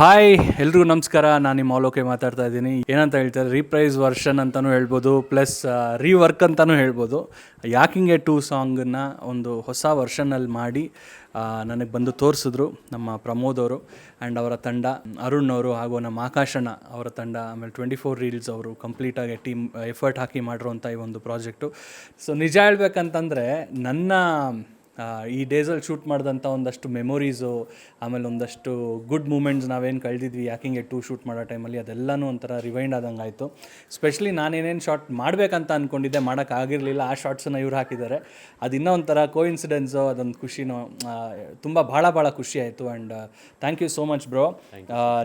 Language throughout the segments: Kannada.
ಹಾಯ್ ಎಲ್ರಿಗೂ ನಮಸ್ಕಾರ. ನಾನು ನಿಮ್ಮ ಆಲೋಕೆ ಮಾತಾಡ್ತಾ ಇದ್ದೀನಿ. ಏನಂತ ಹೇಳ್ತಾರೆ ರೀಪ್ರೈಸ್ ವರ್ಷನ್ ಅಂತಲೂ ಹೇಳ್ಬೋದು ಪ್ಲಸ್ ರೀವರ್ಕ್ ಅಂತಲೂ ಹೇಳ್ಬೋದು. ಯಾಕಿಂಗೆ ಟೂ ಸಾಂಗನ್ನು ಒಂದು ಹೊಸ ವರ್ಷನಲ್ಲಿ ಮಾಡಿ ನನಗೆ ಬಂದು ತೋರಿಸಿದ್ರು ನಮ್ಮ ಪ್ರಮೋದ್ ಅವರು ಆ್ಯಂಡ್ ಅವರ ತಂಡ, ಅರುಣ್ ಅವರು ಹಾಗೂ ನಮ್ಮ ಆಕಾಶಣ್ಣ ಅವರ ತಂಡ, ಆಮೇಲೆ ಟ್ವೆಂಟಿ ಫೋರ್ ರೀಲ್ಸ್ ಅವರು ಕಂಪ್ಲೀಟಾಗಿ ಟೀಮ್ ಎಫರ್ಟ್ ಹಾಕಿ ಮಾಡಿರುವಂಥ ಈ ಒಂದು ಪ್ರಾಜೆಕ್ಟು ಸೊ ನಿಜ ಹೇಳ್ಬೇಕಂತಂದರೆ, ನನ್ನ ಈ ಡೇಸಲ್ಲಿ ಶೂಟ್ ಮಾಡಿದಂಥ ಒಂದಷ್ಟು ಮೆಮೊರೀಸು ಆಮೇಲೆ ಒಂದಷ್ಟು ಗುಡ್ ಮೂಮೆಂಟ್ಸ್ ನಾವೇನು ಕಳೆದಿದ್ವಿ ಯಾಕಿಂಗೆ ಟೂ ಶೂಟ್ ಮಾಡೋ ಟೈಮಲ್ಲಿ ಅದೆಲ್ಲನೂ ಒಂಥರ ರಿವೈಂಡ್ ಆದಂಗೆ ಆಯಿತು ಸ್ಪೆಷಲಿ ನಾನೇನೇನು ಶಾರ್ಟ್ ಮಾಡಬೇಕಂತ ಅಂದ್ಕೊಂಡಿದ್ದೆ ಮಾಡೋಕ್ಕಾಗಿರಲಿಲ್ಲ ಆ ಶಾರ್ಟ್ಸನ್ನು ಇವ್ರು ಹಾಕಿದ್ದಾರೆ. ಅದು ಇನ್ನೂ ಒಂಥರ ಕೋಇನ್ಸಿಡೆನ್ಸು ಅದೊಂದು ಖುಷಿನೋ ತುಂಬ ಭಾಳ ಭಾಳ ಖುಷಿ ಆಯಿತು and thank you so much bro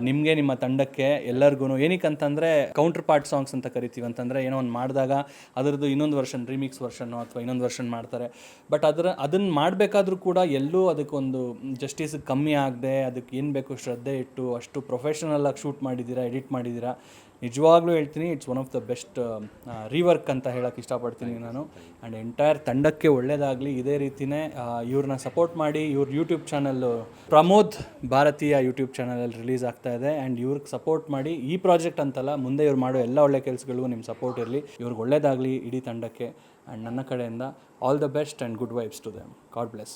ನಿಮಗೆ ನಿಮ್ಮ ತಂಡಕ್ಕೆ ಎಲ್ಲರಿಗೂ ಏನಕ್ಕಂತಂದರೆ ಕೌಂಟರ್ ಪಾರ್ಟ್ ಸಾಂಗ್ಸ್ ಅಂತ ಕರಿತೀವಿ ಅಂತಂದರೆ ಏನೋ ಒಂದು ಮಾಡಿದಾಗ ಅದರದ್ದು ಇನ್ನೊಂದು ವರ್ಷನ್ ರೀಮಿಕ್ಸ್ ವರ್ಷನ್ನು ಅಥವಾ ಇನ್ನೊಂದು ವರ್ಷನ್ ಮಾಡ್ತಾರೆ. ಬಟ್ ಅದರ ಅದನ್ನು ಮಾಡಬೇಕಾದ್ರೂ ಕೂಡ ಎಲ್ಲೂ ಅದಕ್ಕೊಂದು ಜಸ್ಟಿಸ್ ಕಮ್ಮಿ ಆಗದೆ, ಅದಕ್ಕೆ ಏನು ಬೇಕು ಶ್ರದ್ಧೆ ಇಟ್ಟು ಅಷ್ಟು ಪ್ರೊಫೆಷನಲ್ ಆಗಿ ಶೂಟ್ ಮಾಡಿದ್ದೀರಾ ಎಡಿಟ್ ಮಾಡಿದ್ದೀರಾ ನಿಜವಾಗ್ಲೂ ಹೇಳ್ತೀನಿ it's one of the best rework ಅಂತ ಹೇಳಕ್ಕೆ ಇಷ್ಟಪಡ್ತೀನಿ ನಾನು. ಆ್ಯಂಡ್ ಎಂಟೈರ್ ತಂಡಕ್ಕೆ ಒಳ್ಳೆಯದಾಗಲಿ ಇದೇ ರೀತಿಯೇ ಇವ್ರನ್ನ ಸಪೋರ್ಟ್ ಮಾಡಿ, ಇವ್ರ ಯೂಟ್ಯೂಬ್ ಚಾನಲ್ಲು ಪ್ರಮೋದ್ ಭಾರತೀಯ ಯೂಟ್ಯೂಬ್ ಚಾನಲಲ್ಲಿ ರಿಲೀಸ್ ಆಗ್ತಾ ಇದೆ. ಆ್ಯಂಡ್ ಇವ್ರಿಗೆ ಸಪೋರ್ಟ್ ಮಾಡಿ, ಈ ಪ್ರಾಜೆಕ್ಟ್ ಅಂತಲ್ಲ, ಮುಂದೆ ಇವ್ರು ಮಾಡೋ ಎಲ್ಲ ಒಳ್ಳೆ ಕೆಲಸಗಳಿಗೂ ನಿಮ್ಮ ಸಪೋರ್ಟ್ ಇರಲಿ. ಇವ್ರಿಗೆ ಒಳ್ಳೆಯದಾಗಲಿ ಇಡೀ ತಂಡಕ್ಕೆ. ಆ್ಯಂಡ್ ನನ್ನ ಕಡೆಯಿಂದ all the best and good vibes to them God bless